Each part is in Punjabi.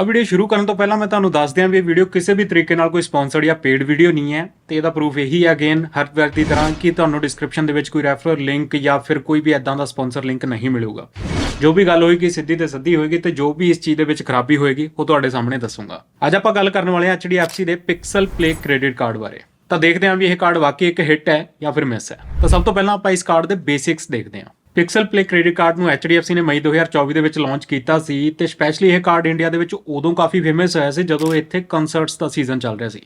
ਆ ਵੀਡੀਓ ਸ਼ੁਰੂ ਕਰਨ ਤੋਂ ਪਹਿਲਾਂ ਮੈਂ ਤੁਹਾਨੂੰ ਦੱਸ ਦਿਆਂ ਵੀ ਇਹ ਵੀਡੀਓ ਕਿਸੇ ਵੀ ਤਰੀਕੇ ਨਾਲ ਕੋਈ ਸਪਾਂਸਰਡ ਜਾਂ ਪੇਡ ਵੀਡੀਓ ਨਹੀਂ ਹੈ ਤੇ ਇਹਦਾ ਪ੍ਰੂਫ ਇਹੀ ਹੈ ਅਗੇਨ ਹਰ ਵਾਰ ਦੀ ਤਰ੍ਹਾਂ ਕਿ ਤੁਹਾਨੂੰ ਡਿਸਕ੍ਰਿਪਸ਼ਨ ਦੇ ਵਿੱਚ ਕੋਈ ਰੈਫਰਲ ਲਿੰਕ ਜਾਂ ਫਿਰ ਕੋਈ ਵੀ ਐਦਾਂ ਦਾ ਸਪਾਂਸਰ ਲਿੰਕ ਨਹੀਂ ਮਿਲੂਗਾ। ਜੋ ਵੀ ਗੱਲ ਹੋਏਗੀ, ਸਿੱਧੀ ਤੇ ਸਿੱਧੀ ਹੋਏਗੀ ਤੇ ਜੋ ਵੀ ਇਸ ਚੀਜ਼ ਦੇ ਵਿੱਚ ਖਰਾਬੀ ਹੋਏਗੀ, ਉਹ ਤੁਹਾਡੇ ਸਾਹਮਣੇ ਦੱਸੂਗਾ। ਅੱਜ ਆਪਾਂ ਗੱਲ ਕਰਨ ਵਾਲੇ ਹਾਂ HDFC ਦੇ ਪਿਕਸਲ ਪਲੇ ਕ੍ਰੈਡਿਟ ਕਾਰਡ ਬਾਰੇ। ਤਾਂ ਦੇਖਦੇ ਹਾਂ ਵੀ ਇਹ ਕਾਰਡ ਵਾਕਈ ਇੱਕ ਹਿੱਟ ਹੈ ਜਾਂ ਫਿਰ ਮਿਸ ਹੈ। ਤਾਂ ਸਭ ਤੋਂ ਪਹਿਲਾਂ ਆਪਾਂ ਇਸ ਕਾਰਡ ਦੇ ਬੇਸਿਕਸ ਦੇਖਦੇ ਹਾਂ। ਪਿਕਸਲ ਪਲੇ ਕ੍ਰੈਡਿਟ ਕਾਰਡ ਨੂੰ HDFC ਨੇ ਮਈ 2024 ਦੇ ਵਿੱਚ ਲਾਂਚ ਕੀਤਾ ਸੀ ਤੇ ਸਪੈਸ਼ਲੀ ਇਹ ਕਾਰਡ ਇੰਡੀਆ ਦੇ ਵਿੱਚ ਉਦੋਂ ਕਾਫੀ ਫੇਮਸ ਹੋਇਆ ਸੀ ਜਦੋਂ ਇੱਥੇ ਕਨਸਰਟਸ ਦਾ ਸੀਜ਼ਨ ਚੱਲ ਰਿਹਾ ਸੀ।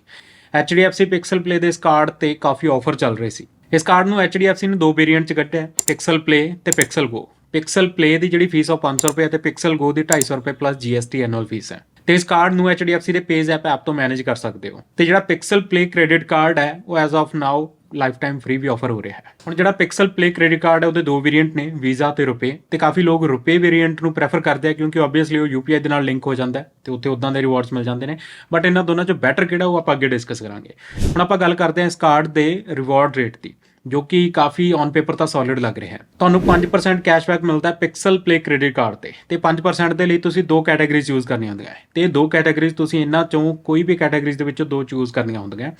HDFC ਪਿਕਸਲ ਪਲੇ ਦੇ ਇਸ ਕਾਰਡ ਤੇ ਕਾਫੀ ਆਫਰ ਚੱਲ ਰਹੇ ਸੀ। ਇਸ ਕਾਰਡ ਨੂੰ HDFC ਨੇ ਦੋ ਵੇਰੀਐਂਟ ਚ ਕੱਢਿਆ ਪਿਕਸਲ ਪਲੇ ਤੇ ਪਿਕਸਲ ਗੋ ਪਿਕਸਲ ਪਲੇ ਦੀ ਜਿਹੜੀ ਫੀਸ ਉਹ 500 ਰੁਪਏ ਹੈ ਤੇ ਪਿਕਸਲ ਗੋ ਦੀ 250 ਰੁਪਏ ਪਲੱਸ GST ਐਨੂਅਲ ਫੀਸ ਹੈ। ਤੇ ਇਸ ਕਾਰਡ ਨੂੰ HDFC ਦੇ ਪੇਜ ਐਪ ਐਪ ਤੋਂ ਮੈਨੇਜ ਕਰ ਸਕਦੇ ਹੋ। ਤੇ ਜਿਹੜਾ ਪਿਕਸਲ ਪਲੇ ਕ੍ਰੈਡਿਟ ਕਾਰਡ ਹੈ, ਉਹ as of now lifetime free we offer ਹੋ ਰਿਹਾ ਹੈ। ਹੁਣ ਜਿਹੜਾ ਪਿਕਸਲ ਪਲੇ ਕ੍ਰੈਡਿਟ ਕਾਰਡ ਹੈ, ਉਹਦੇ ਦੋ ਵੇਰੀਐਂਟ ਨੇ ਵੀਜ਼ਾ ਤੇ ਰੁਪਏ ਤੇ ਕਾਫੀ ਲੋਕ ਰੁਪਏ ਵੇਰੀਐਂਟ ਨੂੰ ਪ੍ਰੈਫਰ ਕਰਦੇ ਆ ਕਿਉਂਕਿ ਆਬਵੀਅਸਲੀ ਉਹ UPI ਦੇ ਨਾਲ ਲਿੰਕ ਹੋ ਜਾਂਦਾ ਹੈ ਤੇ ਉੱਥੇ ਉਦਾਂ ਦੇ ਰਿਵਾਰਡਸ ਮਿਲ ਜਾਂਦੇ ਨੇ। ਬਟ ਇਹਨਾਂ ਦੋਨਾਂ ਚੋਂ ਬੈਟਰ ਕਿਹੜਾ ਉਹ ਆਪਾਂ ਅੱਗੇ ਡਿਸਕਸ ਕਰਾਂਗੇ। ਹੁਣ ਆਪਾਂ ਗੱਲ ਕਰਦੇ ਹਾਂ ਇਸ ਕਾਰਡ ਦੇ ਰਿਵਾਰਡ ਰੇਟ ਦੀ। ਜੋ ਕਿ ਕਾਫੀ ਔਨ ਪੇਪਰ ਤਾਂ ਸੋਲਿਡ ਲੱਗ ਰਿਹਾ ਹੈ। ਤੁਹਾਨੂੰ 5% ਕੈਸ਼ਬੈਕ ਮਿਲਦਾ ਹੈ ਪਿਕਸਲ ਪਲੇ ਕ੍ਰੈਡਿਟ ਕਾਰਡ ਤੇ। ਤੇ 5% ਦੇ ਲਈ ਤੁਸੀਂ ਦੋ ਕੈਟਾਗਰੀਜ਼ ਯੂਜ਼ ਕਰਨੀਆਂ ਹੁੰਦੀਆਂ ਹੈ। ਤੇ ਦੋ ਕੈਟਾਗਰੀਜ਼ ਤੁਸੀਂ ਇਹਨਾਂ ਚੋਂ ਕੋਈ ਵੀ ਕੈਟਾਗਰੀਜ਼ ਦੇ ਵਿੱਚੋਂ ਦੋ ਚੂਜ਼ ਕਰਨੀਆਂ ਹੁੰਦੀਆਂ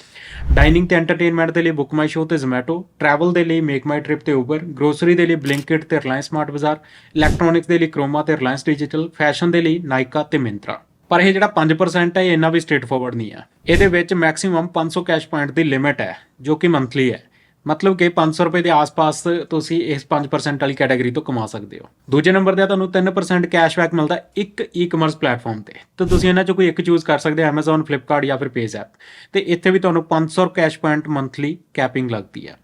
ਡਾਈਨਿੰਗ ਤੇ ਐਂਟਰਟੇਨਮੈਂਟ ਦੇ ਲਈ ਬੁੱਕ ਮਾਈ ਸ਼ੋ ਤੇ ਜ਼ੋਮੈਟੋ ਟਰੈਵਲ ਦੇ ਲਈ ਮੇਕ ਮਾਈ ਟ੍ਰਿਪ ਤੇ ਉਬਰ ਗਰੋਸਰੀ ਦੇ ਲਈ ਬਲਿੰਕਿਟ ਤੇ ਰਿਲਾਇੰਸ ਸਮਾਰਟ ਬਾਜ਼ਾਰ ਇਲੈਕਟ੍ਰੋਨਿਕਸ ਦੇ ਲਈ ਕ੍ਰੋਮਾ ਤੇ ਰਿਲਾਇੰਸ ਡਿਜੀਟਲ ਫੈਸ਼ਨ ਦੇ ਲਈ ਨਾਈਕਾ ਤੇ ਮਿੰਤਰਾ ਪਰ ਇਹ ਜਿਹੜਾ 5% ਹੈ, ਇਹ ਇੰਨਾ ਵੀ ਸਟ੍ਰੇਟ ਫਾਰਵਰਡ ਨਹੀਂ ਹੈ। ਇਹਦੇ ਵਿੱਚ ਮੈਕਸਿਮਮ 500 ਕੈਸ਼ ਪੁਆਇੰਟ ਦੀ ਲਿਮਿਟ ਹੈ, ਜੋ ਕਿ ਮੰਥਲੀ ਹੈ। ਮਤਲਬ ਕਿ 500 ਰੁਪਏ ਦੇ ਆਸ-ਪਾਸ ਤੁਸੀਂ ਇਸ 5% ਵਾਲੀ ਕੈਟਾਗਰੀ ਤੋਂ ਕਮਾ ਸਕਦੇ ਹੋ। ਦੂਜੇ ਨੰਬਰ ਤੇ ਤੁਹਾਨੂੰ 3% ਕੈਸ਼ਬੈਕ ਮਿਲਦਾ ਇੱਕ ਈ-ਕਮਰਸ ਪਲੇਟਫਾਰਮ ਤੇ। ਤਾਂ ਤੁਸੀਂ ਇਹਨਾਂ ਚੋਂ ਕੋਈ ਇੱਕ ਚੂਜ਼ ਕਰ ਸਕਦੇ ਹੋ, Amazon, Flipkart ਜਾਂ ਫਿਰ Payzap ਤੇ ਇੱਥੇ ਵੀ ਤੁਹਾਨੂੰ 500 ਕੈਸ਼ ਪੁਆਇੰਟ ਮੰਥਲੀ ਕੈਪਿੰਗ ਲੱਗਦੀ ਹੈ।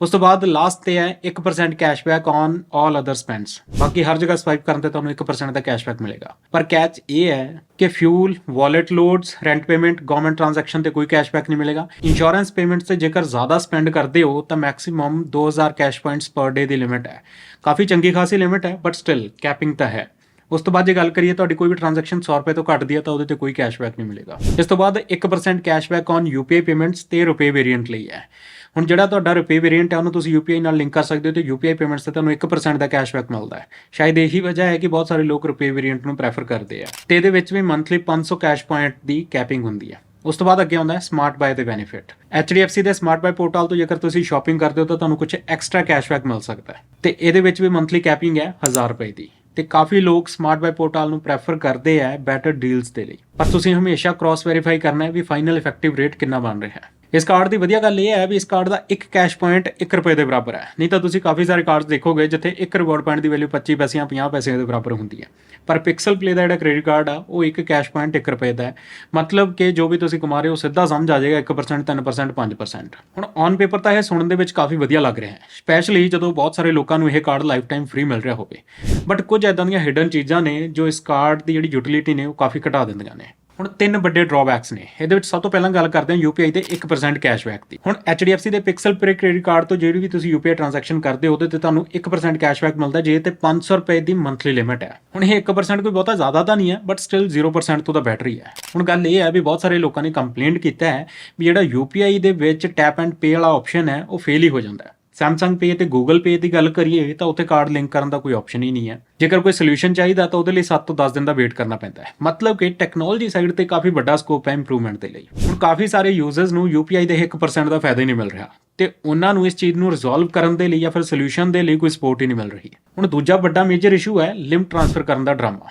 ਉਸ ਤੋਂ ਬਾਅਦ ਲਾਸਟ ਤੇ ਹੈ 1% cashback on all other spends ਬਾਕੀ ਹਰ ਜਗ੍ਹਾ ਸਵਾਈਪ ਕਰਨ ਤੇ ਤੁਹਾਨੂੰ 1% ਦਾ ਕੈਸ਼ਬੈਕ ਮਿਲੇਗਾ। ਪਰ ਕੈਚ ਇਹ ਹੈ ਕਿ fuel wallet loads rent payment government transaction ਤੇ ਕੋਈ ਕੈਸ਼ਬੈਕ ਨਹੀਂ ਮਿਲੇਗਾ। ਇੰਸ਼ੋਰੈਂਸ ਪੇਮੈਂਟਸ ਤੇ ਜੇਕਰ ਜ਼ਿਆਦਾ ਸਪੈਂਡ ਕਰਦੇ ਹੋ, ਤਾਂ ਮੈਕਸਿਮਮ 2000 ਕੈਸ਼ ਪੁਆਇੰਟਸ ਪਰ ਡੇ ਦੀ ਲਿਮਿਟ ਹੈ। ਕਾਫੀ ਚੰਗੀ ਖਾਸੀ ਲਿਮਿਟ ਹੈ ਬਟ ਸਟਿਲ ਕੈਪਿੰਗ ਤਾਂ ਹੈ। ਉਸ ਤੋਂ ਬਾਅਦ ਜੇ ਗੱਲ ਕਰੀਏ ਤੁਹਾਡੀ ਕੋਈ ਵੀ ਟ੍ਰਾਂਜੈਕਸ਼ਨ 100 ਰੁਪਏ ਤੋਂ ਘੱਟ ਦੀ ਹੈ ਤਾਂ ਉਹਦੇ ਤੇ ਕੋਈ ਕੈਸ਼ਬੈਕ ਨਹੀਂ ਮਿਲੇਗਾ। ਇਸ ਤੋਂ ਬਾਅਦ 1% ਕੈਸ਼ਬੈਕ ਔਨ UPI ਪੇਮੈਂਟਸ ਤੇ ਰੁਪਏ ਵੇਰੀਐਂਟ ਲਈ ਹੈ। ਹੁਣ ਜਿਹੜਾ ਤੁਹਾਡਾ ਰੁਪਏ ਵੇਰੀਐਂਟ ਹੈ, ਉਹਨੂੰ ਤੁਸੀਂ UPI ਨਾਲ ਲਿੰਕ ਕਰ ਸਕਦੇ ਹੋ ਤੇ UPI ਪੇਮੈਂਟਸ ਤੇ ਤੁਹਾਨੂੰ 1% ਦਾ ਕੈਸ਼ਬੈਕ ਮਿਲਦਾ ਹੈ। ਸ਼ਾਇਦ ਇਹੀ ਵਜ੍ਹਾ ਹੈ ਕਿ ਬਹੁਤ ਸਾਰੇ ਲੋਕ ਰੁਪਏ ਵੇਰੀਐਂਟ ਨੂੰ ਪ੍ਰੈਫਰ ਕਰਦੇ ਆ। ਤੇ ਇਹਦੇ ਵਿੱਚ ਵੀ ਮੰਥਲੀ 500 ਕੈਸ਼ ਪੁਆਇੰਟ ਦੀ ਕੈਪਿੰਗ ਹੁੰਦੀ ਹੈ। ਉਸ ਤੋਂ ਬਾਅਦ ਅੱਗੇ ਆਉਂਦਾ ਹੈ ਸਮਾਰਟ ਬਾਏ ਦੇ ਬੈਨੀਫਿਟ HDFC ਦੇ ਸਮਾਰਟ ਬਾਏ ਪੋਰਟਲ ਤੋਂ ਜੇਕਰ ਤੁਸੀਂ ਸ਼ਾਪਿੰਗ ਕਰਦੇ ਹੋ, ਤਾਂ ਤੁਹਾਨੂੰ ਕੁਝ ਐਕਸਟਰਾ ਕੈਸ਼ਬੈਕ ਮਿਲ ਸਕਦਾ ਹੈ। ਤੇ ਇਹਦੇ ਵਿੱਚ ਵੀ ਮੰਥਲੀ ਕੈਪਿੰਗ ਹੈ 1000 ਰੁਪਏ ਦੀ। ਤੇ ਕਾਫੀ ਲੋਕ ਸਮਾਰਟ ਬਾਈ ਪੋਰਟਲ ਨੂੰ ਪ੍ਰੈਫਰ ਕਰਦੇ ਆ ਬੈਟਰ ਡੀਲਸ ਦੇ ਲਈ। ਪਰ ਤੁਸੀਂ ਹਮੇਸ਼ਾ ਕ੍ਰਾਸ ਵੈਰੀਫਾਈ ਕਰਨਾ ਹੈ ਵੀ ਫਾਈਨਲ ਇਫੈਕਟਿਵ ਰੇਟ ਕਿੰਨਾ ਬਣ ਰਿਹਾ ਹੈ। ਇਸ ਕਾਰਡ ਦੀ ਵਧੀਆ ਗੱਲ ਇਹ ਹੈ ਵੀ ਇਸ ਕਾਰਡ ਦਾ ਇੱਕ ਕੈਸ਼ ਪੁਆਇੰਟ 1 ਰੁਪਏ ਦੇ ਬਰਾਬਰ ਹੈ। ਨਹੀਂ ਤਾਂ ਤੁਸੀਂ ਕਾਫੀ ਸਾਰੇ ਕਾਰਡਸ ਦੇਖੋਗੇ ਜਿੱਥੇ 1 ਰਿਵਾਰਡ ਪੁਆਇੰਟ ਦੀ ਵੈਲਿਊ 25 ਪੈਸੇ ਜਾਂ 50 ਪੈਸੇ ਦੇ ਬਰਾਬਰ ਹੁੰਦੀ ਹੈ। ਪਰ ਪਿਕਸਲ ਪਲੇ ਦਾ ਜਿਹੜਾ ਕ੍ਰੈਡਿਟ ਕਾਰਡ ਆ, ਉਹ ਇੱਕ ਕੈਸ਼ ਪੁਆਇੰਟ 1 ਰੁਪਏ ਦਾ ਹੈ। ਮਤਲਬ ਕਿ ਜੋ ਵੀ ਤੁਸੀਂ ਕਮਾ ਰਹੇ ਹੋ ਸਿੱਧਾ ਸਮਝ ਆ ਜਾਏਗਾ 1% 3% 5% ਹੁਣ ਔਨ ਪੇਪਰ ਤਾਂ ਇਹ ਸੁਣਨ ਦੇ ਵਿੱਚ ਕਾਫੀ ਵਧੀਆ ਲੱਗ ਰਿਹਾ ਹੈ। ਸਪੈਸ਼ਲੀ ਜਦੋਂ ਬਹੁਤ ਸਾਰੇ ਲੋਕਾਂ ਨੂੰ ਇਹ ਕਾਰਡ ਲਾਈਫ ਟਾਈਮ ਫ੍ਰੀ ਮਿਲ ਰਿਹਾ ਹੋਵੇ। ਬਟ ਕੁਝ ਐਦਾਂ ਦੀਆਂ ਹਿਡਨ ਚੀਜ਼ਾਂ ਨੇ ਜੋ ਇਸ ਕਾਰਡ ਦੀ ਜਿਹੜੀ ਯੂਟਿਲਿਟੀ ਨੇ, ਉਹ ਕਾਫੀ ਘਟਾ ਦਿੰਦੀਆਂ ਨੇ। ਹੁਣ ਤਿੰਨ ਵੱਡੇ ਡਰਾਬੈਕਸ ਨੇ। ਇਹਦੇ ਵਿੱਚ ਸਭ ਤੋਂ ਪਹਿਲਾਂ ਗੱਲ ਕਰਦੇ ਹਾਂ UPI ਦੇ 1% ਕੈਸ਼ਬੈਕ ਦੀ। ਹੁਣ HDFC ਦੇ ਪਿਕਸਲ ਪ੍ਰੇ ਕ੍ਰੈਡਿਟ ਕਾਰਡ ਤੋਂ ਜਿਹੜੀ ਵੀ ਤੁਸੀਂ UPI ਟ੍ਰਾਂਜੈਕਸ਼ਨ ਕਰਦੇ ਹੋ, ਉਹਦੇ ਤੇ ਤੁਹਾਨੂੰ 1% ਕੈਸ਼ਬੈਕ ਮਿਲਦਾ ਜੇ ਤੇ 500 ਰੁਪਏ ਦੀ ਮੰਥਲੀ ਲਿਮਿਟ ਹੈ। ਹੁਣ ਇਹ 1% ਕੋਈ ਬਹੁਤਾ ਜ਼ਿਆਦਾ ਤਾਂ ਨਹੀਂ ਹੈ ਬਟ ਸਟਿਲ 0% ਤੋਂ ਤਾਂ ਬੈਟਰ ਹੀ ਹੈ। ਹੁਣ ਗੱਲ ਇਹ ਹੈ ਵੀ ਬਹੁਤ ਸਾਰੇ ਲੋਕਾਂ ਨੇ ਕੰਪਲੇਂਟ ਕੀਤਾ ਹੈ ਵੀ ਜਿਹੜਾ UPI ਦੇ ਵਿੱਚ ਟੈਪ ਐਂਡ ਪੇ ਵਾਲਾ ਆਪਸ਼ਨ ਹੈ, ਉਹ ਫੇਲ ਹੀ ਹੋ ਜਾਂਦਾ ਹੈ। Samsung Pay ਤੇ Google Pay ਦੀ ਗੱਲ ਕਰੀਏ ਤਾਂ ਉੱਥੇ ਕਾਰਡ ਲਿੰਕ ਕਰਨ ਦਾ ਕੋਈ ਆਪਸ਼ਨ ਹੀ ਨਹੀਂ ਹੈ। ਜੇਕਰ ਕੋਈ ਸੋਲੂਸ਼ਨ ਚਾਹੀਦਾ ਤਾਂ ਉਹਦੇ ਲਈ 7 ਤੋਂ 10 ਦਿਨ ਦਾ ਵੇਟ ਕਰਨਾ ਪੈਂਦਾ ਹੈ। ਮਤਲਬ ਕਿ ਟੈਕਨੋਲੋਜੀ ਸਾਈਡ ਤੇ ਕਾਫੀ ਵੱਡਾ ਸਕੋਪ ਹੈ ਇੰਪਰੂਵਮੈਂਟ ਦੇ ਲਈ। ਹੁਣ ਕਾਫੀ ਸਾਰੇ ਯੂਜ਼ਰਸ ਨੂੰ UPI ਦੇ 1% ਦਾ ਫਾਇਦਾ ਹੀ ਨਹੀਂ ਮਿਲ ਰਿਹਾ। ਤੇ ਉਹਨਾਂ ਨੂੰ ਇਸ ਚੀਜ਼ ਨੂੰ ਰਿਜ਼ੋਲਵ ਕਰਨ ਦੇ ਲਈ ਜਾਂ ਫਿਰ ਸੋਲੂਸ਼ਨ ਦੇ ਲਈ ਕੋਈ ਸਪੋਰਟ ਹੀ ਨਹੀਂ ਮਿਲ ਰਹੀ। ਹੁਣ ਦੂਜਾ ਵੱਡਾ ਮੇਜਰ ਇਸ਼ੂ ਹੈ ਲਿਮਟ ਟ੍ਰਾਂਸਫਰ ਕਰਨ ਦਾ ਡਰਾਮਾ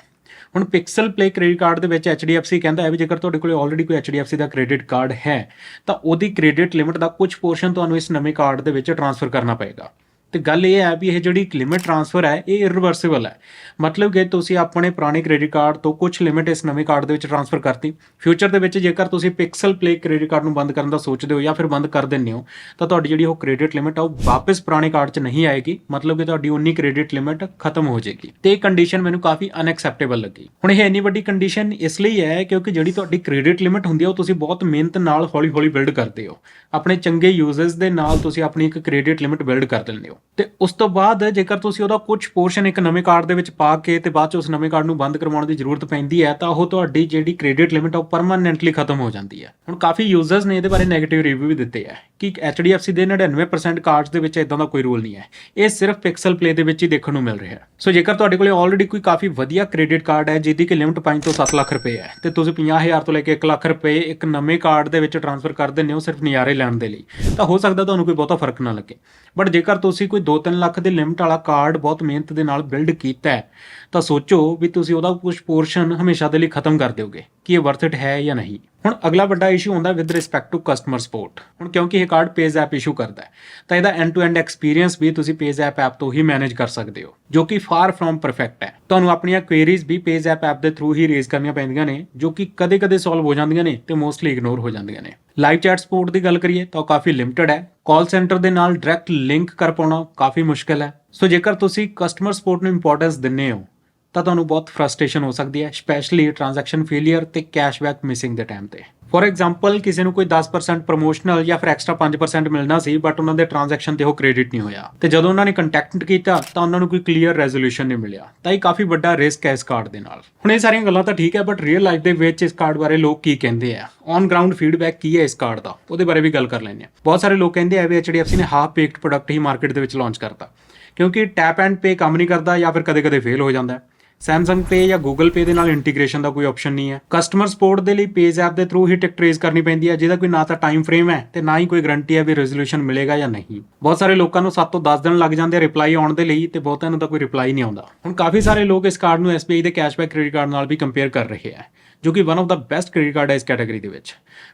ਹੁਣ ਪਿਕਸਲ ਪਲੇ ਕ੍ਰੈਡਿਟ ਕਾਰਡ ਦੇ ਵਿੱਚ HDFC ਕਹਿੰਦਾ ਹੈ ਵੀ ਜੇਕਰ ਤੁਹਾਡੇ ਕੋਲੇ ਆਲਰੇਡੀ ਕੋਈ HDFC ਦਾ ਕ੍ਰੈਡਿਟ ਕਾਰਡ ਹੈ, ਤਾਂ ਉਹਦੀ ਕ੍ਰੈਡਿਟ ਲਿਮਿਟ ਦਾ ਕੁਝ ਪੋਰਸ਼ਨ ਤੁਹਾਨੂੰ ਇਸ ਨਵੇਂ ਕਾਰਡ ਦੇ ਵਿੱਚ ਟ੍ਰਾਂਸਫਰ ਕਰਨਾ ਪਏਗਾ। ਤੇ ਗੱਲ ਇਹ ਹੈ ਵੀ ਇਹ ਜਿਹੜੀ ਲਿਮਿਟ ਟ੍ਰਾਂਸਫਰ ਹੈ, ਇਹ ਇਰਰੀਵਰਸਿਬਲ ਹੈ। ਮਤਲਬ ਕਿ ਤੁਸੀਂ ਆਪਣੇ ਪੁਰਾਣੇ ਕ੍ਰੈਡਿਟ ਕਾਰਡ ਤੋਂ ਕੁਝ ਲਿਮਿਟ ਇਸ ਨਵੇਂ ਕਾਰਡ ਦੇ ਵਿੱਚ ਟ੍ਰਾਂਸਫਰ ਕਰਤੀ। ਫਿਊਚਰ ਦੇ ਵਿੱਚ ਜੇਕਰ ਤੁਸੀਂ ਪਿਕਸਲ ਪਲੇ ਕ੍ਰੈਡਿਟ ਕਾਰਡ ਨੂੰ ਬੰਦ ਕਰਨ ਦਾ ਸੋਚਦੇ ਹੋ ਜਾਂ ਫਿਰ ਬੰਦ ਕਰ ਦਿੰਦੇ ਹੋ, ਤਾਂ ਤੁਹਾਡੀ ਜਿਹੜੀ ਉਹ ਕ੍ਰੈਡਿਟ ਲਿਮਿਟ ਆ, ਉਹ ਵਾਪਸ ਪੁਰਾਣੇ ਕਾਰਡ 'ਚ ਨਹੀਂ ਆਏਗੀ। ਮਤਲਬ ਕਿ ਤੁਹਾਡੀ ਉਨੀ ਕ੍ਰੈਡਿਟ ਲਿਮਿਟ ਖਤਮ ਹੋ ਜਾਏਗੀ। ਤੇ ਇਹ ਕੰਡੀਸ਼ਨ ਮੈਨੂੰ ਕਾਫੀ ਅਨਐਕਸੈਪਟੇਬਲ ਲੱਗੀ। ਹੁਣ ਇਹ ਇੰਨੀ ਵੱਡੀ ਕੰਡੀਸ਼ਨ ਇਸ ਲਈ ਹੈ ਕਿਉਂਕਿ ਜਿਹੜੀ ਤੁਹਾਡੀ ਕ੍ਰੈਡਿਟ ਲਿਮਿਟ ਹੁੰਦੀ ਹੈ ਉਹ ਤੁਸੀਂ ਬਹੁਤ ਮਿਹਨਤ ਨਾਲ ਹੌਲੀ-ਹੌਲੀ ਬਿਲਡ ਕਰਦੇ ਹੋ। ਆਪਣੇ ਚੰਗੇ ਯੂਜ਼ਰਸ ਦੇ ਨਾਲ ਤੁਸੀਂ ਆਪਣੀ ਇੱਕ ਕ੍ਰੈਡਿਟ ਲਿਮਿਟ ਬਿਲਡ ਕਰ ਦਿੰਦੇ ਹੋ। ਤੇ ਉਸ ਤੋਂ ਬਾਅਦ ਜੇਕਰ ਤੁਸੀਂ ਉਹਦਾ ਕੁਝ ਪੋਰਸ਼ਨ ਇੱਕ ਨਵੇਂ ਕਾਰਡ ਦੇ ਵਿੱਚ ਪਾ ਕੇ ਤੇ ਬਾਅਦ ਚ ਉਸ ਨਵੇਂ ਕਾਰਡ ਨੂੰ ਬੰਦ ਕਰਵਾਉਣ ਦੀ ਜ਼ਰੂਰਤ ਪੈਂਦੀ ਹੈ, ਤਾਂ ਉਹ ਤੁਹਾਡੀ ਜਿਹੜੀ ਕ੍ਰੈਡਿਟ ਲਿਮਿਟ ਆ ਉਹ ਪਰਮਾਨੈਂਟਲੀ ਖਤਮ ਹੋ ਜਾਂਦੀ ਹੈ। ਹੁਣ ਕਾਫੀ ਯੂਜ਼ਰਸ ਨੇ ਇਹਦੇ ਬਾਰੇ 네ਗੇਟਿਵ ਰਿਵਿਊ ਵੀ ਦਿੱਤੇ ਆ। ਕਿ HDFC ਦੇ 99% ਕਾਰਡਸ ਦੇ ਵਿੱਚ ਇਦਾਂ ਦਾ ਕੋਈ ਰੂਲ ਨਹੀਂ ਹੈ। ਇਹ ਸਿਰਫ ਪਿਕਸਲ ਪਲੇ ਦੇ ਵਿੱਚ ਹੀ ਦੇਖਣ ਨੂੰ ਮਿਲ ਰਿਹਾ ਹੈ। ਸੋ ਜੇਕਰ ਤੁਹਾਡੇ ਕੋਲੇ ਆਲਰੇਡੀ ਕੋਈ ਕਾਫੀ ਵਧੀਆ ਕ੍ਰੈਡਿਟ ਕਾਰਡ ਹੈ, ਜਿਹਦੀ ਕਿ ਲਿਮਟ 5 ਤੋਂ 7 ਲੱਖ ਰੁਪਏ ਹੈ, ਤੇ ਤੁਸੀਂ 50000 ਤੋਂ ਲੈ ਕੇ 1 ਲੱਖ ਰੁਪਏ ਇੱਕ ਨਵੇਂ ਕਾਰਡ ਦੇ ਵਿੱਚ ਟ੍ਰਾਂਸਫਰ ਕਰ ਦਿੰਦੇ ਹੋ ਸਿਰਫ ਨਿਆਰੇ ਲੈਣ ਦੇ ਲਈ, ਤਾਂ ਹੋ ਸਕਦਾ ਤੁਹਾਨੂੰ ਕੋਈ ਬਹੁਤਾ ਫ਼ਰਕ ਨਾ ਲੱਗੇ। ਬਟ ਜੇਕਰ ਤੁਸੀਂ ਕੋਈ 2-3 ਲੱਖ ਦੇ ਲਿਮਟ ਵਾਲਾ ਕਾਰਡ ਬਹੁਤ ਮਿਹਨਤ ਦੇ ਨਾਲ ਬਿਲਡ ਕੀਤਾ ਹੈ, ਤਾਂ ਸੋਚੋ ਵੀ ਤੁਸੀਂ ਉਹਦਾ ਕੁਝ ਪੋਰਸ਼ਨ ਹਮੇਸ਼ਾ ਦੇ ਲਈ ਖਤਮ ਕਰ ਦਿਓਗੇ, ਕਿ ਇਹ ਵਰਥ ਇਟ ਹੈ ਜਾਂ ਨਹੀਂ। ਹੁਣ ਅਗਲਾ ਵੱਡਾ ਇਸ਼ੂ ਹੁੰਦਾ with respect to customer support ਹੁਣ ਕਿਉਂਕਿ ਇਹ ਕਾਰਡ ਪੇਜ਼ ਐਪ ਇਸ਼ੂ ਕਰਦਾ ਹੈ। ਤਾਂ ਇਹਦਾ ਐਂਡ ਟੂ ਐਂਡ ਐਕਸਪੀਰੀਅੰਸ ਵੀ ਤੁਸੀਂ ਪੇਜ਼ ਐਪ ਐਪ ਤੋਂ ਹੀ ਮੈਨੇਜ ਕਰ ਸਕਦੇ ਹੋ, ਜੋ ਕਿ ਫਾਰ ਫਰੋਮ ਪਰਫੈਕਟ ਹੈ। ਤੁਹਾਨੂੰ ਆਪਣੀਆਂ ਕੁਐਰੀਜ਼ ਵੀ ਪੇਜ਼ ਐਪ ਐਪ ਦੇ ਥਰੂ ਹੀ ਰੇਜ਼ ਕਰਨੀਆਂ ਪੈਂਦੀਆਂ ਨੇ, ਜੋ ਕਿ ਕਦੇ-ਕਦੇ ਸੋਲਵ ਹੋ ਜਾਂਦੀਆਂ ਨੇ ਤੇ ਮੋਸਟਲੀ ਇਗਨੋਰ ਹੋ ਜਾਂਦੀਆਂ ਨੇ। ਲਾਈਵ ਚੈਟ ਸਪੋਰਟ ਦੀ ਗੱਲ ਕਰੀਏ ਤਾਂ ਉਹ ਕਾਫੀ ਲਿਮਟਿਡ ਹੈ। ਕਾਲ ਸੈਂਟਰ ਦੇ ਨਾਲ ਡਾਇਰੈਕਟ ਲਿੰਕ ਕਰ ਪਾਉਣਾ ਕਾਫੀ ਮੁਸ਼ਕਲ ਹੈ। ਸੋ ਜੇਕਰ ਤੁਸੀਂ ਕਸਟਮਰ ਸਪੋਰਟ ਨੂੰ ਇੰਪੋਰਟੈਂਸ ਦਿੰਦੇ ਹੋ, ਤਾਂ ਤੁਹਾਨੂੰ ਬਹੁਤ ਫਰਸਟ੍ਰੇਸ਼ਨ ਹੋ ਸਕਦੀ ਹੈ ਸਪੈਸ਼ਲੀ ਟ੍ਰਾਂਜੈਕਸ਼ਨ ਫੇਲਿਅਰ ਤੇ ਕੈਸ਼ਬੈਕ ਮਿਸਿੰਗ ਦੇ ਟਾਈਮ ਤੇ। ਫੋਰ ਐਗਜ਼ਾਮਪਲ ਕਿਸੇ ਨੂੰ ਕੋਈ 10% ਪ੍ਰੋਮੋਸ਼ਨਲ ਜਾਂ ਫਿਰ ਐਕਸਟਰਾ 5% ਮਿਲਣਾ ਸੀ ਬਟ ਉਹਨਾਂ ਦੇ ਟ੍ਰਾਂਜੈਕਸ਼ਨ ਤੇ ਉਹ ਕ੍ਰੈਡਿਟ ਨਹੀਂ ਹੋਇਆ। ਤੇ ਜਦੋਂ ਉਹਨਾਂ ਨੇ ਕੰਟੈਕਟ ਕੀਤਾ, ਤਾਂ ਉਹਨਾਂ ਨੂੰ ਕੋਈ ਕਲੀਅਰ ਰੈਜ਼ੋਲੂਸ਼ਨ ਨਹੀਂ ਮਿਲਿਆ। ਤਾਂ ਇਹ ਕਾਫੀ ਵੱਡਾ ਰਿਸਕ ਹੈ ਇਸ ਕਾਰਡ ਦੇ ਨਾਲ। ਹੁਣ ਇਹ ਸਾਰੀਆਂ ਗੱਲਾਂ ਤਾਂ ਠੀਕ ਹੈ ਬਟ ਰੀਅਲ ਲਾਈਫ ਦੇ ਵਿੱਚ ਇਸ ਕਾਰਡ ਬਾਰੇ ਲੋਕ ਕੀ ਕਹਿੰਦੇ ਆ? ਔਨ ਗਰਾਊਂਡ ਫੀਡਬੈਕ ਕੀ ਹੈ ਇਸ ਕਾਰਡ ਦਾ? ਉਹਦੇ ਬਾਰੇ ਵੀ ਗੱਲ ਕਰ ਲੈਂਦੇ ਆ ਬਹੁਤ ਸਾਰੇ ਲੋਕ ਕਹਿੰਦੇ ਆ ਵੀ HDFC ਨੇ ਹਾਫ ਪੇਕਡ ਪ੍ਰੋਡਕਟ ਹੀ ਮਾਰਕੀਟ ਦੇ ਵਿੱਚ ਲਾਂਚ ਕਰਤਾ। ਕਿਉਂਕਿ ਟੈਪ ਐਂਡ ਪੇ ਕੰਮ ਨਹੀਂ ਕਰਦਾ ਜਾਂ ਫਿਰ ਕਦੇ-ਕਦੇ ਫੇਲ ਹੋ ਜਾਂਦਾ ਹੈ। Samsung Pay ਜਾਂ Google Pay ਦੇ ਨਾਲ ਇੰਟੀਗ੍ਰੇਸ਼ਨ ਦਾ ਕੋਈ ਆਪਸ਼ਨ ਨਹੀਂ ਹੈ। ਕਸਟਮਰ ਸਪੋਰਟ ਦੇ ਲਈ ਪੇਜ਼ ਐਪ ਦੇ ਥਰੂ ਹੀ ਟਿਕਟ ਟ੍ਰੇਸ ਕਰਨੀ ਪੈਂਦੀ ਹੈ, ਜਿਹਦਾ ਕੋਈ ਨਾ ਤਾਂ ਟਾਈਮ ਫਰੇਮ ਹੈ ਤੇ ਨਾ ਹੀ ਕੋਈ ਗਰੰਟੀ ਹੈ ਵੀ ਰੈਜ਼ੋਲੂਸ਼ਨ ਮਿਲੇਗਾ ਜਾਂ ਨਹੀਂ। ਬਹੁਤ ਸਾਰੇ ਲੋਕਾਂ ਨੂੰ 7 ਤੋਂ 10 ਦਿਨ ਲੱਗ ਜਾਂਦੇ ਆ ਰਿਪਲਾਈ ਆਉਣ ਦੇ ਲਈ ਤੇ ਬਹੁਤਿਆਂ ਨੂੰ ਤਾਂ ਕੋਈ ਰਿਪਲਾਈ ਨਹੀਂ ਆਉਂਦਾ। ਹੁਣ ਕਾਫੀ ਸਾਰੇ ਲੋਕ ਇਸ ਕਾਰਡ ਨੂੰ SBI ਦੇ ਕੈਸ਼ਬੈਕ ਕ੍ਰੈਡਿਟ ਕਾਰਡ ਨਾਲ ਵੀ ਕੰਪੇਅਰ ਕਰ ਰਹੇ ਹੈ, ਜੋ ਕਿ ਵਨ ਆਫ ਦਾ ਬੈਸਟ ਕ੍ਰੈਡਿਟ ਕਾਰਡ ਹੈ ਇਸ ਕੈਟਾਗਰੀ ਦੇ ਵਿੱਚ।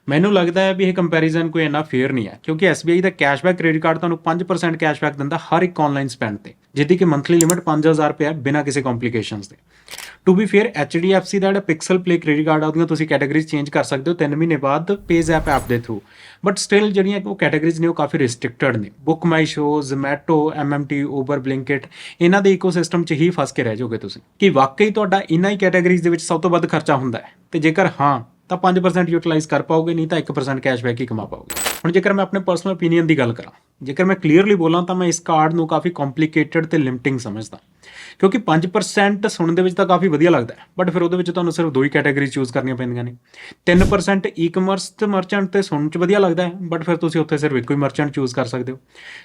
ਮੈਨੂੰ ਲੱਗਦਾ ਹੈ ਵੀ ਇਹ ਕੰਪੈਰੀਜ਼ਨ ਕੋਈ ਇੰਨਾ ਫੇਅਰ ਨਹੀਂ ਹੈ, ਕਿਉਂਕਿ SBI ਦਾ ਕੈਸ਼ਬੈਕ ਕ੍ਰੈਡਿਟ ਕਾਰਡ ਤੁਹਾਨੂੰ 5% ਕੈਸ਼ਬੈਕ ਦਿੰਦਾ ਹਰ ਇੱਕ ਆਨਲਾਈਨ ਸਪੈਂਡ ਤੇ। ਜਿਹਦੀ ਕਿ ਮੰਥਲੀ ਲਿਮਿਟ 5000 ਰੁਪਏ ਹੈ ਬਿਨਾਂ ਕਿਸੇ ਕੰਪਲਿਕੇਸ਼ਨਸ ਦੇ। ਟੂ ਬੀ ਫੇਅਰ HDFC ਦਾ ਜਿਹੜਾ ਪਿਕਸਲ ਪਲੇ ਕ੍ਰੈਡਿਟ ਕਾਰਡ ਆ, ਉਹਦੀਆਂ ਤੁਸੀਂ ਕੈਟਾਗਰੀਜ਼ ਚੇਂਜ ਕਰ ਸਕਦੇ ਹੋ 3 ਮਹੀਨੇ ਬਾਅਦ ਪੇਜ਼ ਐਪ ਐਪ ਦੇ ਥਰੂ ਬਟ ਸਟਿਲ ਜਿਹੜੀਆਂ ਉਹ ਕੈਟਾਗਰੀਜ਼ ਨੇ, ਉਹ ਕਾਫੀ ਰਿਸਟ੍ਰਿਕਟਡ ਨੇ। BookMyShow Zomato MMT Uber Blinkit ਇਹਨਾਂ ਦੇ ਇਕੋਸਿਸਟਮ 'ਚ ਹੀ ਫਸ ਕੇ ਰਹਿ ਜਾਓਗੇ ਤੁਸੀਂ। ਕਿ ਵਾਕਈ ਤੁਹਾਡਾ ਇਹਨਾਂ ਹੀ ਕੈਟਾਗਰੀਜ਼ ਦੇ ਵਿੱਚ ਸਭ ਤੋਂ ਵੱਧ ਖਰਚਾ ਹੁੰਦਾ ਹੈ। ਤੇ ਜੇਕਰ ਹਾਂ, ਤਾਂ 5% ਯੂਟਿਲਾਈਜ਼ ਕਰ ਪਾਓਗੇ, ਨਹੀਂ ਤਾਂ 1% ਕੈਸ਼ਬੈਕ ਹੀ ਕਮਾ ਪਾਓਗੇ। ਹੁਣ ਜੇਕਰ ਮੈਂ ਆਪਣੇ ਪਰਸਨਲ ਓਪੀਨੀਅਨ ਦੀ ਗੱਲ ਕਰਾਂ, ਜੇਕਰ ਮੈਂ ਕਲੀਅਰਲੀ ਬੋਲਾਂ ਤਾਂ ਮੈਂ ਇਸ ਕਾਰਡ ਨੂੰ ਕਾਫੀ ਕੰਪਲਿਕੇਟਡ ਤੇ ਲਿਮਟਿੰਗ ਸਮਝਦਾ। ਕਿਉਂਕਿ 5% ਸੁਣਨ ਦੇ ਵਿੱਚ ਤਾਂ ਕਾਫੀ ਵਧੀਆ ਲੱਗਦਾ ਹੈ ਬਟ ਫਿਰ ਉਹਦੇ ਵਿੱਚ ਤੁਹਾਨੂੰ ਸਿਰਫ ਦੋ ਹੀ ਕੈਟਾਗਰੀ ਚੂਜ਼ ਕਰਨੀਆਂ ਪੈਂਦੀਆਂ ਨੇ। 3% ਈ-ਕਮਰਸ ਤੇ ਮਰਚੈਂਟ ਤੇ ਸੁਣਨ ਚ ਵਧੀਆ ਲੱਗਦਾ ਹੈ ਬਟ ਫਿਰ ਤੁਸੀਂ ਉੱਥੇ ਸਿਰਫ ਇੱਕੋ ਹੀ ਮਰਚੈਂਟ ਚੂਜ਼ ਕਰ ਸਕਦੇ ਹੋ।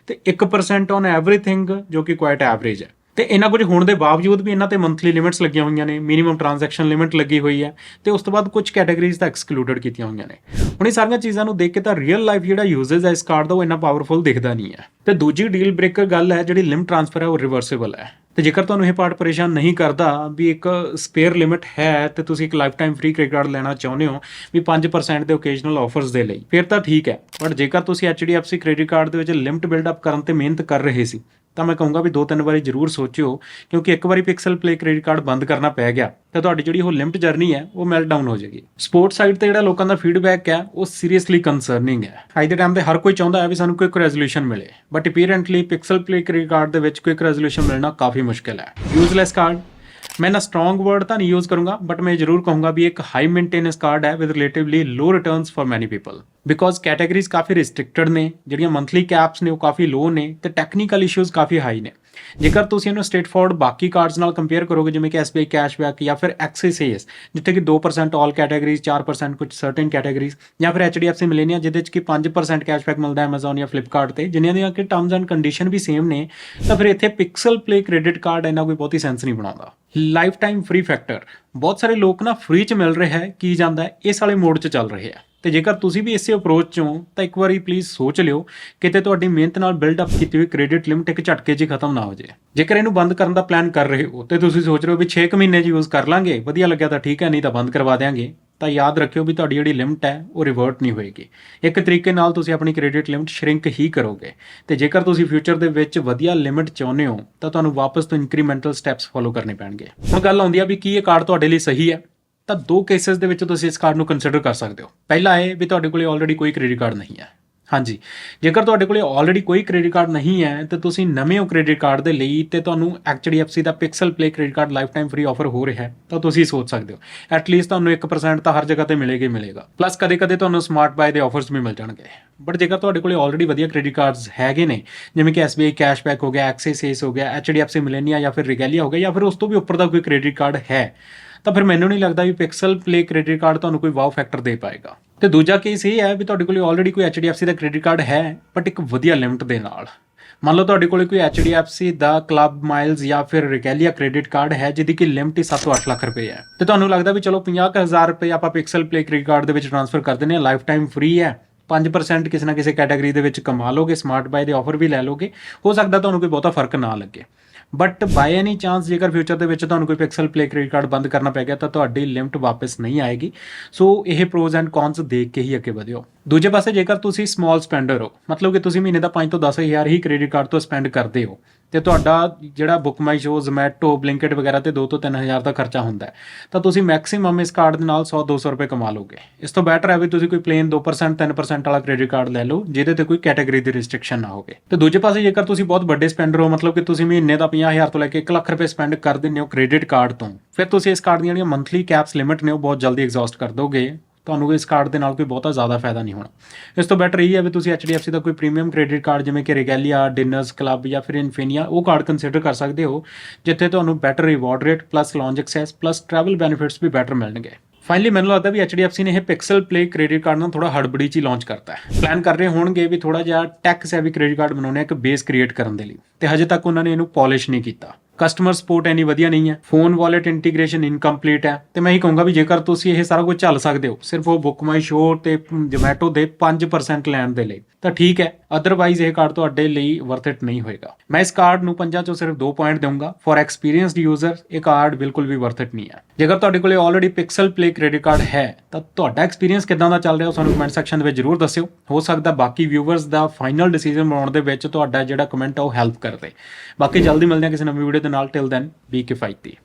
ਤੇ 1% ਔਨ ਐਵਰੀਥਿੰਗ ਜੋ ਕਿ ਕੁਆਇਟ ਐਵਰੇਜ ਹੈ। ਤੇ ਇਹਨਾਂ ਕੁਝ ਹੋਣ ਦੇ ਬਾਵਜੂਦ ਵੀ ਇਹਨਾਂ ਤੇ ਮੰਥਲੀ ਲਿਮਿਟਸ ਲੱਗੀਆਂ ਹੋਈਆਂ ਨੇ ਮਿਨੀਮਮ ਟ੍ਰਾਂਜੈਕਸ਼ਨ ਲਿਮਿਟ ਲੱਗੀ ਹੋਈ ਹੈ ਤੇ ਉਸ ਤੋਂ ਬਾਅਦ ਕੁਝ ਕੈਟਾਗਰੀਜ਼ ਤਾਂ ਐਕਸਕਲੂਡਡ ਕੀਤੀਆਂ ਹੋਈਆਂ ਨੇ। ਹੁਣ ਇਹ ਸਾਰੀਆਂ ਚੀਜ਼ਾਂ ਨੂੰ ਦੇਖ ਕੇ ਤਾਂ ਰੀਅਲ ਲਾਈਫ ਜਿਹੜਾ ਯੂਜ਼ਸ ਹੈ, ਇਸ ਕਾਰਡ ਦਾ ਉਹ ਇੰਨਾ ਪਾਵਰਫੁਲ ਦਿਖਦਾ ਨਹੀਂ ਹੈ। ਤੇ ਦੂਜੀ ਡੀਲ ਬ੍ਰੇਕਰ ਗੱਲ ਹੈ, ਜਿਹੜੀ ਲਿਮਟ ਟ੍ਰਾਂਸਫਰ ਹੈ, ਉਹ ਰਿਵਰਸੇਬਲ ਹੈ। ਤੇ ਜੇਕਰ ਤੁਹਾਨੂੰ ਇਹ ਪਾਰਟ ਪਰੇਸ਼ਾਨ ਨਹੀਂ ਕਰਦਾ ਵੀ ਇੱਕ ਸਪੇਅਰ ਲਿਮਿਟ ਹੈ, ਤੇ ਤੁਸੀਂ ਇੱਕ lifetime free credit card ਲੈਣਾ ਚਾਹੁੰਦੇ ਹੋ ਵੀ 5% ਦੇ ਓਕੇਸ਼ਨਲ ਆਫਰਸ ਦੇ ਲਈ, ਫਿਰ ਤਾਂ ਠੀਕ ਹੈ। ਬਟ ਜੇਕਰ ਤੁਸੀਂ HDFC ਕ੍ਰੈਡਿਟ ਕਾਰਡ ਦੇ ਵਿੱਚ ਲਿਮਟ ਬਿਲਡ ਅਪ ਕਰਨ ਤੇ ਮਿਹਨਤ ਕਰ ਰਹੇ ਸੀ ਤਾਂ ਮੈਂ ਕਹੂੰਗਾ ਵੀ ਦੋ ਤਿੰਨ ਵਾਰੀ ਜ਼ਰੂਰ ਸੋਚਿਓ, ਕਿਉਂਕਿ ਇੱਕ ਵਾਰੀ ਪਿਕਸਲ ਪਲੇ ਕ੍ਰੈਡਿਟ ਕਾਰਡ ਬੰਦ ਕਰਨਾ ਪੈ ਗਿਆ, ਤਾਂ ਤੁਹਾਡੀ ਜਿਹੜੀ ਉਹ ਲਿਮਟ ਜਰਨੀ ਹੈ, ਉਹ ਮੈਲਟ ਡਾਊਨ ਹੋ ਜਾਏਗੀ। ਸਪੋਰਟਸ ਸਾਈਡ ਤੇ ਜਿਹੜਾ ਲੋਕਾਂ ਦਾ ਫੀਡਬੈਕ ਹੈ, ਉਹ ਸੀਰੀਅਸਲੀ ਕੰਸਰਨਿੰਗ ਹੈ। ਅੱਜ ਦੇ ਟਾਈਮ ਤੇ ਹਰ ਕੋਈ ਚਾਹੁੰਦਾ ਹੈ ਵੀ ਸਾਨੂੰ ਕੁਇਕ ਰੈਜ਼ੋਲੂਸ਼ਨ ਮਿਲੇ but apparently pixel play credit card ਦੇ ਵਿੱਚ ਕੁਇਕ ਰੈਜ਼ੋਲੂਸ਼ਨ ਮਿਲਣਾ ਕਾਫੀ ਮੁਸ਼ਕਿਲ ਹੈ। ਯੂਜ਼ਲੈਸ ਕਾਰਡ ਮੈਂ ਨਾ ਸਟਰੋਂਗ ਵਰਡ ਤਾਂ ਨਹੀਂ ਯੂਜ਼ ਕਰੂੰਗਾ ਬਟ ਮੈਂ ਜ਼ਰੂਰ ਕਹੂੰਗਾ ਵੀ ਇੱਕ ਹਾਈ ਮੇਨਟੇਨੈਂਸ ਕਾਰਡ ਹੈ with relatively low returns for many people because categories coffee restricted ਨੇ ਜਿਹੜੀਆਂ ਮੰਥਲੀ ਕੈਪਸ ਨੇ ਉਹ ਕਾਫੀ ਲੋ ਨੇ ਤੇ ਟੈਕਨੀਕਲ ਇਸ਼ੂਜ਼ ਕਾਫੀ ਹਾਈ ਨੇ ਜੇਕਰ ਤੁਸੀਂ ਇਹਨੂੰ ਸਟੇਟ ਫੋਰਡ ਬਾਕੀ ਕਾਰਡਸ ਨਾਲ ਕੰਪੇਅਰ ਕਰੋਗੇ, ਜਿਵੇਂ ਕਿ SBI ਕੈਸ਼ਬੈਕ ਜਾਂ ਫਿਰ ਐਕਸੈਸ ਜਿੱਥੇ ਕਿ 2% ਆਲ ਕੈਟਾਗਰੀਜ਼ 4% ਕੁਝ ਸਰਟਨ ਕੈਟਾਗਰੀਜ਼ ਜਾਂ ਫਿਰ HDFC ਮਿਲੇਨੀਆ ਜਿਹਦੇ ਵਿੱਚ ਕਿ 5% ਕੈਸ਼ਬੈਕ ਮਿਲਦਾ ਹੈ Amazon ਜਾਂ Flipkart ਤੇ ਜਿਨ੍ਹਾਂ ਦੀਆਂ ਕਿ ਟਰਮਸ ਐਂਡ ਕੰਡੀਸ਼ਨ ਵੀ ਸੇਮ ਨੇ, ਤਾਂ ਫਿਰ ਇੱਥੇ ਪਿਕਸਲ ਪਲੇ ਕ੍ਰੈਡਿਟ ਕਾਰਡ ਇਹਨਾਂ ਕੋਈ ਬਹੁਤੀ ਸੈਂਸ ਨਹੀਂ ਬਣਾਉਂਦਾ। ਲਾਈਫ ਟਾਈਮ ਫ੍ਰੀ ਫੈਕਟਰ ਬਹੁਤ ਸਾਰੇ ਲੋਕ ਨਾ ਫ੍ਰੀ ਚ ਮਿਲ ਰਿਹਾ ਹੈ, ਕੀ ਜਾਂਦਾ ਇਸ ਵਾਲੇ ਮੋਡ ਚ ਚੱਲ ਰਹੇ ਆ ਤੇ ਜੇਕਰ ਤੁਸੀਂ ਵੀ ਇਸੇ ਅਪਰੋਚ ਚੋਂ ਤਾਂ ਇੱਕ ਵਾਰੀ ਪਲੀਜ਼ ਸੋਚ ਲਿਓ ਕਿਤੇ ਤੁਹਾਡੀ ਮਿਹਨਤ ਨਾਲ ਬਿਲਡ ਅਪ ਕੀਤੀ ਹੋਈ ਕ੍ਰੈਡਿਟ ਲਿਮਟ ਇੱਕ ਝਟਕੇ 'ਚ ਹੀ ਖਤਮ ਨਾ ਹੋ ਜਾਏ। ਜੇਕਰ ਇਹਨੂੰ ਬੰਦ ਕਰਨ ਦਾ ਪਲਾਨ ਕਰ ਰਹੇ ਹੋ, ਤੇ ਤੁਸੀਂ ਸੋਚ ਰਹੇ ਹੋ ਵੀ 6 ਮਹੀਨੇ 'ਚ ਯੂਜ਼ ਕਰ ਲਾਂਗੇ, ਵਧੀਆ ਲੱਗਿਆ ਤਾਂ ਠੀਕ ਹੈ, ਨਹੀਂ ਤਾਂ ਬੰਦ ਕਰਵਾ ਦੇਾਂਗੇ ਤਾਂ ਯਾਦ ਰੱਖਿਓ ਵੀ ਤੁਹਾਡੀ ਜਿਹੜੀ ਲਿਮਟ ਹੈ, ਉਹ ਰਿਵਰਟ ਨਹੀਂ ਹੋਏਗੀ। ਇੱਕ ਤਰੀਕੇ ਨਾਲ ਤੁਸੀਂ ਆਪਣੀ ਕ੍ਰੈਡਿਟ ਲਿਮਟ ਸ਼ਰਿੰਕ ਹੀ ਕਰੋਗੇ। ਤੇ ਜੇਕਰ ਤੁਸੀਂ ਫਿਊਚਰ ਦੇ ਵਿੱਚ ਵਧੀਆ ਲਿਮਟ ਚਾਹੁੰਦੇ ਹੋ, ਤਾਂ ਤੁਹਾਨੂੰ ਵਾਪਸ ਤੋਂ ਇਨਕਰੀਮੈਂਟਲ ਸਟੈਪਸ ਫੋਲੋ ਕਰਨੇ ਪੈਣਗੇ। ਹੁਣ ਗੱਲ ਆਉਂਦੀ ਆ ਵੀ ਕੀ ਇਹ ਕਾਰਡ ਤੁਹਾਡੇ ਲਈ ਸਹੀ ਹੈ? ਤਾਂ ਦੋ ਕੇਸਸ ਦੇ ਵਿੱਚ ਤੁਸੀਂ ਇਸ ਕਾਰਡ ਨੂੰ ਕੰਸੀਡਰ ਕਰ ਸਕਦੇ ਹੋ। ਪਹਿਲਾ ਇਹ ਵੀ ਤੁਹਾਡੇ ਕੋਲੇ ਆਲਰੇਡੀ ਕੋਈ ਕ੍ਰੈਡਿਟ ਕਾਰਡ ਨਹੀਂ ਹੈ। ਹਾਂਜੀ। ਜੇਕਰ ਤੁਹਾਡੇ ਕੋਲੇ ਆਲਰੇਡੀ ਕੋਈ ਕ੍ਰੈਡਿਟ ਕਾਰਡ ਨਹੀਂ ਹੈ, ਤੇ ਤੁਸੀਂ ਨਵੇਂ ਉਹ ਕ੍ਰੈਡਿਟ ਕਾਰਡ ਦੇ ਲਈ ਤੇ ਤੁਹਾਨੂੰ HDFC ਦਾ pixel play credit card lifetime free offer ਹੋ ਰਿਹਾ ਹੈ, ਤਾਂ ਤੁਸੀਂ ਸੋਚ ਸਕਦੇ ਹੋ। ਐਟ ਲੀਸਟ ਤੁਹਾਨੂੰ 1% ਤਾਂ ਹਰ ਜਗ੍ਹਾ ਤੇ ਮਿਲੇਗਾ ਮਿਲੇਗਾ। ਪਲੱਸ ਕਦੇ-ਕਦੇ ਤੁਹਾਨੂੰ ਸਮਾਰਟ ਬਾਏ ਦੇ ਆਫਰਸ ਵੀ ਮਿਲ ਜਾਣਗੇ। ਬਟ ਜੇਕਰ ਤੁਹਾਡੇ ਕੋਲੇ ਆਲਰੇਡੀ ਵਧੀਆ ਕ੍ਰੈਡਿਟ ਕਾਰਡਸ ਹੈਗੇ ਨੇ, ਜਿਵੇਂ ਕਿ SBI ਕੈਸ਼ਬੈਕ ਹੋ ਗਿਆ ਐਕਸਿਸ ਏਸ ਹੋ ਗਿਆ, HDFC ਮਿਲੇਨੀਆ ਜਾਂ ਫਿਰ ਰਿਗੈਲੀਆ ਹੋ ਗਿਆ ਜਾਂ ਫਿਰ ਉਸ ਤੋਂ ਵੀ ਉੱਪਰ ਦਾ ਕੋਈ ਕ੍ਰੈਡਿਟ ਕਾਰਡ ਹੈ ਤਾਂ ਫਿਰ ਮੈਨੂੰ ਨਹੀਂ ਲੱਗਦਾ ਵੀ ਪਿਕਸਲ ਪਲੇ ਕ੍ਰੈਡਿਟ ਕਾਰਡ ਤੁਹਾਨੂੰ ਕੋਈ ਵਾਓ ਫੈਕਟਰ ਦੇ ਪਾਏਗਾ। ਤੇ ਦੂਜਾ ਕੇਸ ਇਹ ਹੈ ਵੀ ਤੁਹਾਡੇ ਕੋਲ ਆਲਰੇਡੀ ਕੋਈ HDFC ਦਾ ਕ੍ਰੈਡਿਟ ਕਾਰਡ ਹੈ ਬਟ ਇੱਕ ਵਧੀਆ ਲਿਮਟ ਦੇ ਨਾਲ। ਮੰਨ ਲਓ ਤੁਹਾਡੇ ਕੋਲ ਕੋਈ HDFC ਦਾ ਕਲੱਬ ਮਾਈਲਸ ਜਾਂ ਫਿਰ ਰਿਕੈਲੀਆ ਕ੍ਰੈਡਿਟ ਕਾਰਡ ਹੈ, ਜਿਹਦੀ ਕਿ ਲਿਮਟ ਹੀ 7 ਤੋਂ 8 ਲੱਖ ਰੁਪਏ ਹੈ। ਤੇ ਤੁਹਾਨੂੰ ਲੱਗਦਾ ਵੀ ਚਲੋ 50000 ਰੁਪਏ ਆਪਾਂ ਪਿਕਸਲ ਪਲੇ ਕ੍ਰੈਡਿਟ ਕਾਰਡ ਦੇ ਵਿੱਚ ਟ੍ਰਾਂਸਫਰ ਕਰ ਦਿੰਦੇ ਹਾਂ ਲਾਈਫ ਟਾਈਮ ਫ੍ਰੀ ਹੈ 5% ਕਿਸੇ ਨਾ ਕਿਸੇ ਕੈਟਾਗਰੀ ਦੇ ਵਿੱਚ ਕਮਾ ਲੋਗੇ ਸਮਾਰਟ ਬਾਈ ਦੇ ਆਫਰ ਵੀ ਲੈ ਲੋਗੇ। ਹੋ ਸਕਦਾ ਤੁਹਾਨੂੰ ਕੋਈ ਬਹੁਤਾ ਫ਼ਰਕ ਨਾ ਲੱਗੇ। ਬਟ ਬਾਈ ਐਨੀ ਚਾਂਸ ਜੇਕਰ ਫਿਊਚਰ ਦੇ ਵਿੱਚ ਤੁਹਾਨੂੰ ਕੋਈ ਪਿਕਸਲ ਪਲੇ ਕ੍ਰੈਡਿਟ ਕਾਰਡ ਬੰਦ ਕਰਨਾ ਪੈ ਗਿਆ, ਤਾਂ ਤੁਹਾਡੀ ਲਿਮਟ ਵਾਪਸ ਨਹੀਂ ਆਏਗੀ। ਸੋ ਇਹ ਪ੍ਰੋਜ਼ ਐਂਡ ਕੌਨਸ ਦੇਖ ਕੇ ਹੀ ਅੱਗੇ ਵਧਿਓ। ਦੂਜੇ ਪਾਸੇ ਜੇਕਰ ਤੁਸੀਂ ਸਮਾਲ ਸਪੈਂਡਰ ਹੋ, ਮਤਲਬ ਕਿ ਤੁਸੀਂ ਮਹੀਨੇ ਦਾ 5 ਤੋਂ 10000 ਹੀ ਕ੍ਰੈਡਿਟ ਕਾਰਡ ਤੋਂ ਸਪੈਂਡ ਕਰਦੇ ਹੋ ਤੇ ਤੁਹਾਡਾ ਜਿਹੜਾ BookMyShow Zomato Blinkit ਵਗੈਰਾ ਤੇ 2 ਤੋਂ 3000 ਦਾ ਖਰਚਾ ਹੁੰਦਾ ਹੈ। ਤਾਂ ਤੁਸੀਂ ਮੈਕਸਿਮਮ ਇਸ ਕਾਰਡ ਦੇ ਨਾਲ 100 200 ਰੁਪਏ ਕਮਾ ਲੋਗੇ ਇਸ ਤੋਂ ਬੈਟਰ ਹੈ ਵੀ ਤੁਸੀਂ ਕੋਈ ਪਲੇਨ 2% 3% ਵਾਲਾ ਕ੍ਰੈਡਿਟ ਕਾਰਡ ਲੈ ਲਓ, ਜਿਹਦੇ ਤੇ ਕੋਈ ਕੈਟਾਗਰੀ ਦੀ ਰੈਸਟ੍ਰਿਕਸ਼ਨ ਨਾ ਹੋਵੇ। ਤੇ ਦੂਜੇ ਪਾਸੇ ਜੇਕਰ ਤੁਸੀਂ ਬਹੁਤ ਵੱਡੇ ਸਪੈਂਡਰ ਹੋ, ਮਤਲਬ ਕਿ ਤੁਸੀਂ ਮਹੀਨੇ ਦਾ 50000 ਤੋਂ ਲੈ ਕੇ 1 ਲੱਖ ਰੁਪਏ ਸਪੈਂਡ ਕਰ ਦਿੰਦੇ ਹੋ ਕ੍ਰੈਡਿਟ ਕਾਰਡ ਤੋਂ, ਫਿਰ ਤੁਸੀਂ ਇਸ ਕਾਰਡ ਦੀਆਂ ਜਿਹੜੀਆਂ ਮੰਥਲੀ ਕੈਪਸ ਲਿਮਿਟ ਨੇ, ਉਹ ਬਹੁਤ ਜਲਦੀ ਐਗਜ਼ੌਸਟ ਕਰ ਦੋਗੇ। ਤੁਹਾਨੂੰ ਇਸ ਕਾਰਡ ਦੇ ਨਾਲ ਕੋਈ ਬਹੁਤਾ ਜ਼ਿਆਦਾ ਫਾਇਦਾ ਨਹੀਂ ਹੋਣਾ। ਇਸ ਤੋਂ ਬੈਟਰ ਇਹ ਹੈ ਵੀ ਤੁਸੀਂ HDFC ਦਾ ਕੋਈ ਪ੍ਰੀਮੀਅਮ ਕ੍ਰੈਡਿਟ ਕਾਰਡ ਜਿਵੇਂ ਕਿ ਰਿਗੈਲੀਆ ਡਿਨਰਸ ਕਲੱਬ ਜਾਂ ਫਿਰ ਇਨਫੀਨੀਆ ਉਹ ਕਾਰਡ ਕੰਸੀਡਰ ਕਰ ਸਕਦੇ ਹੋ, ਜਿੱਥੇ ਤੁਹਾਨੂੰ better reward rate plus lounge access plus travel benefits ਵੀ ਬੈਟਰ ਮਿਲਣਗੇ। ਫਾਈਨਲੀ ਮੈਨੂੰ ਲੱਗਦਾ ਵੀ HDFC ਨੇ ਇਹ ਪਿਕਸਲ ਪਲੇ ਕ੍ਰੈਡਿਟ ਕਾਰਡ ਨਾਲ ਥੋੜਾ ਹੜਬੜੀ ਚ ਹੀ ਲਾਂਚ ਕਰਤਾ ਹੈ। ਪਲਾਨ ਕਰ ਰਹੇ ਹੋਣਗੇ ਵੀ ਥੋੜਾ ਜਿਹਾ ਟੈਕ ਸੈਵੀ ਕ੍ਰੈਡਿਟ ਕਾਰਡ ਬਣਾਉਣੇ ਇੱਕ ਬੇਸ ਕ੍ਰੀਏਟ ਕਰਨ ਦੇ ਲਈ। ਤੇ ਹਜੇ ਤੱਕ ਉਹਨਾਂ ਨੇ ਇਹਨੂੰ ਪਾਲਿਸ਼ ਨਹੀਂ ਕੀਤਾ। ਕਸਟਮਰ ਸਪੋਰਟ ਐਨੀ ਵਧੀਆ ਨਹੀਂ ਹੈ ਫੋਨ ਵਾਲਟ ਇੰਟੀਗ੍ਰੇਸ਼ਨ ਇਨਕੰਪਲੀਟ ਹੈ। ਤੇ ਮੈਂ ਹੀ ਕਹੂੰਗਾ ਵੀ ਜੇਕਰ ਤੁਸੀਂ ਇਹ ਸਾਰਾ ਕੁਝ ਝੱਲ ਸਕਦੇ ਹੋ, ਸਿਰਫ ਉਹ ਬੁੱਕ ਮਾਈ ਸ਼ੋ ਤੇ ਜੋਮੈਟੋ ਦੇ 5% ਲੈਣ ਦੇ ਲਈ, ਤਾਂ ਠੀਕ ਹੈ। ਅਦਰਵਾਈਜ਼ ਇਹ ਕਾਰਡ ਤੁਹਾਡੇ ਲਈ ਵਰਥ ਇਟ ਨਹੀਂ ਹੋਏਗਾ। ਮੈਂ ਇਸ ਕਾਰਡ ਨੂੰ ਪੰਜਾਂ ਚੋਂ ਸਿਰਫ 2 ਪੁਆਇੰਟ ਦਊਂਗਾ। ਫॉर ਐਕਸਪੀਰੀਅੰਸਡ ਯੂਜ਼ਰ ਇਹ ਕਾਰਡ ਬਿਲਕੁਲ ਵੀ ਵਰਥ ਇਟ ਨਹੀਂ ਹੈ। ਜੇਕਰ ਤੁਹਾਡੇ ਕੋਲੇ already pixel play credit card ਹੈ, ਤਾਂ ਤੁਹਾਡਾ ਐਕਸਪੀਰੀਅੰਸ ਕਿਦਾਂ ਦਾ ਚੱਲ ਰਿਹਾ ਉਹ ਸਾਨੂੰ ਕਮੈਂਟ ਸੈਕਸ਼ਨ ਦੇ ਵਿੱਚ ਜਰੂਰ ਦੱਸਿਓ। ਹੋ ਸਕਦਾ ਬਾਕੀ ਵਿਊਵਰਸ ਦਾ ਫਾਈਨਲ ਡਿਸੀਜਨ ਬਣਾਉਣ ਦੇ ਵਿੱਚ ਤੁਹਾਡਾ ਜਿਹੜਾ ਕਮੈਂਟ ਆ ਉਹ ਹੈਲਪ ਕਰਦੇ ਬਾਕੀ ਜਲਦੀ ਮਿਲਦੇ ਹਾਂ ਕਿਸੇ ਨਵੀਂ ਵੀਡੀਓ ਦੇ ਨਾਲ। ਟਿਲ ਦੈਨ ਬੀ ਕਿਫਾਇਤੀ